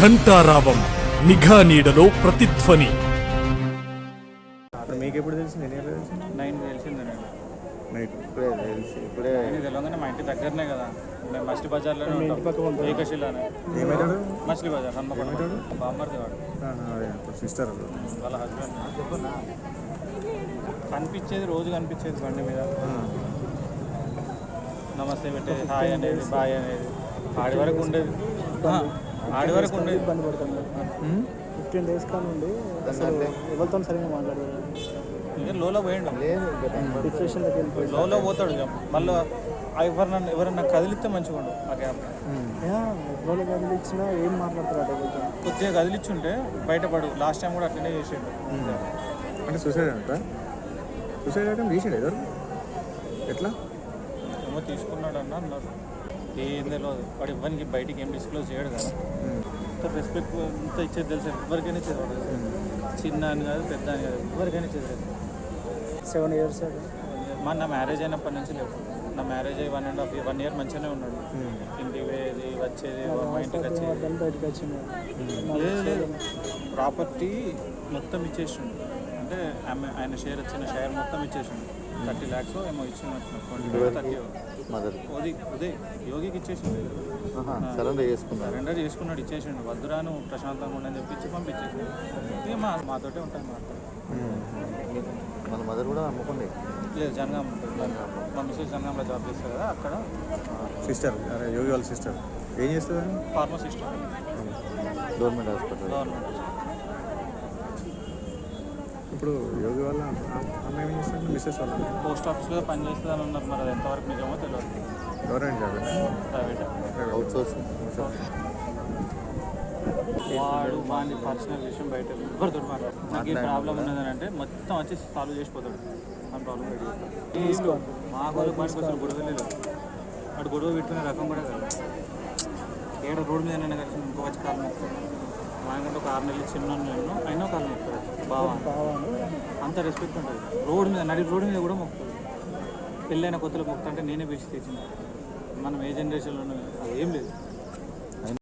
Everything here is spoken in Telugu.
ఘంటారావం నిఘా నీడలో ప్రతిధ్వని. మీకు ఎప్పుడు తెలిసింది? నైన్ తెలిసింది? నేను మీకు ఇప్పుడే తెలిసి ఇప్పుడే. నైన్ తెలంగాణ మా ఇంటి దగ్గరనే కదా. మేము మస్లి బజార్లోనే ఉంటాం. ఏకశిలానే. ఏమవుతాడు మస్లి బజార్ హన్మకొండ బామ్మర్ది వాడు సిస్టర్ వాళ్ళ హస్బెండ్ కనిపించేది రోజు కనిపించేది బండి మీద. నమస్తే పెట్టేది హాయ్ అనేది బాయ్ అనేది. ఆడి వరకు ఉండేది. ఆడి వరకు ఇబ్బంది పడుతుంది ఫిఫ్టీన్ డేస్ కానీ ఉండి అసలు ఎవరితో సరిగ్గా మాట్లాడలేదు లోలో పోయిండు. డిప్రెషన్లోకి వెళ్ళిపోయి లోలో పోతాడు. మళ్ళీ ఎవరన్నా ఎవరన్నా కదిలిస్తే మంచిగా ఉండు ఆ గ్యాప్ ఎవరు కదిలిచ్చినా ఏం మాట్లాడతారు కొద్దిగా కదిలిచ్చుంటే బయటపడు. లాస్ట్ టైం కూడా అట్లనే చేసిండు. అంటే సూసైడ్ అంట? సూసైడ్ ఐటమ్ తీసాడు ఎదురు ఎట్లా? ఏమో తీసుకున్నాడు అన్న అన్నారు. ఏం తెలియదు వాడు ఇవ్వనికి బయటికి ఏం డిస్క్లోజ్ చేయడు కదా. ఇంత రెస్పెక్ట్ ఇంత ఇచ్చేది తెలుసు? ఎవరికైనా ఇచ్చేది. చిన్న అని కాదు పెద్ద అని కాదు ఎవరికైనా ఇచ్చేది తెలుసు. సెవెన్ ఇయర్స్ మా నా మ్యారేజ్ అయినప్పటి నుంచి లేదు నా మ్యారేజ్ అయ్యి one and half year one year మంచిగానే ఉన్నాడు. ఇంటికి పోయేది వచ్చేది మా ఇంటికి వచ్చేది. లేదు ప్రాపర్టీ మొత్తం ఇచ్చేసిండు. అంటే ఆమె ఆయన షేర్ వచ్చిన షేర్ మొత్తం ఇచ్చేసిండు. థర్టీ ల్యాక్స్ ఏమో twenty thirty mother. Uday Uday యోగికి ఇచ్చేసిండు సరెండర్ చేసుకున్నారు సరెండర్ చేసుకున్నాడు ఇచ్చేసిండు. వద్దురాను ప్రశాంతంగా ఉండని చెప్పి ఇచ్చి పంపించేసిండు. మా మాతోటే ఉంటాను మాట మన మదర్ కూడా అమ్ముకుంది లేదు జనగాం ఉంటుంది. మా మిస్సెస్ జనగాంలో జాబ్ చేస్తారు కదా అక్కడ. సిస్టర్ అరే యోగి వాళ్ళ సిస్టర్. ఏం చేస్తుంది? ఫార్మసిస్ట్. Government hospital. గవర్నమెంట్ ఇప్పుడు యోగి ఏం చేస్తుంది? మిస్సెస్ వాళ్ళ పోస్ట్ ఆఫీస్లో పని చేస్తుందని ఉన్నారు మరి అది ఎంతవరకు నిజమో తెలియదు. Government job private outsourcing వాడు వాడి పర్సనల్ విషయం బయట ఎవరితో మాట్లాడు? నాకు ఈ ప్రాబ్లం ఉన్నదని అంటే మొత్తం వచ్చి సాల్వ్ చేసిపోతాడు. ఆ ప్రాబ్లం బయట మా గొడవ పాటికి అసలు గొడవ లేదు. వాడు గొడవ పెట్టుకునే రకం కూడా కాదు. ఏడ రోడ్డు మీద నేను కలిసి ఇంకో వచ్చి కాలు ఆయన కూడా ఒక ఆరు నెలలు చిన్న నేను అయినా కాలు మొక్కుతాడు బావా. అంత రెస్పెక్ట్ ఉంటుంది. రోడ్డు మీద నడి రోడ్డు మీద కూడా మొక్కుతాడు పెళ్ళైన కొత్తలో మొక్కుతుంటే నేనే పిలిచి తెచ్చింది మనం ఏ జనరేషన్లో అది ఏం లేదు.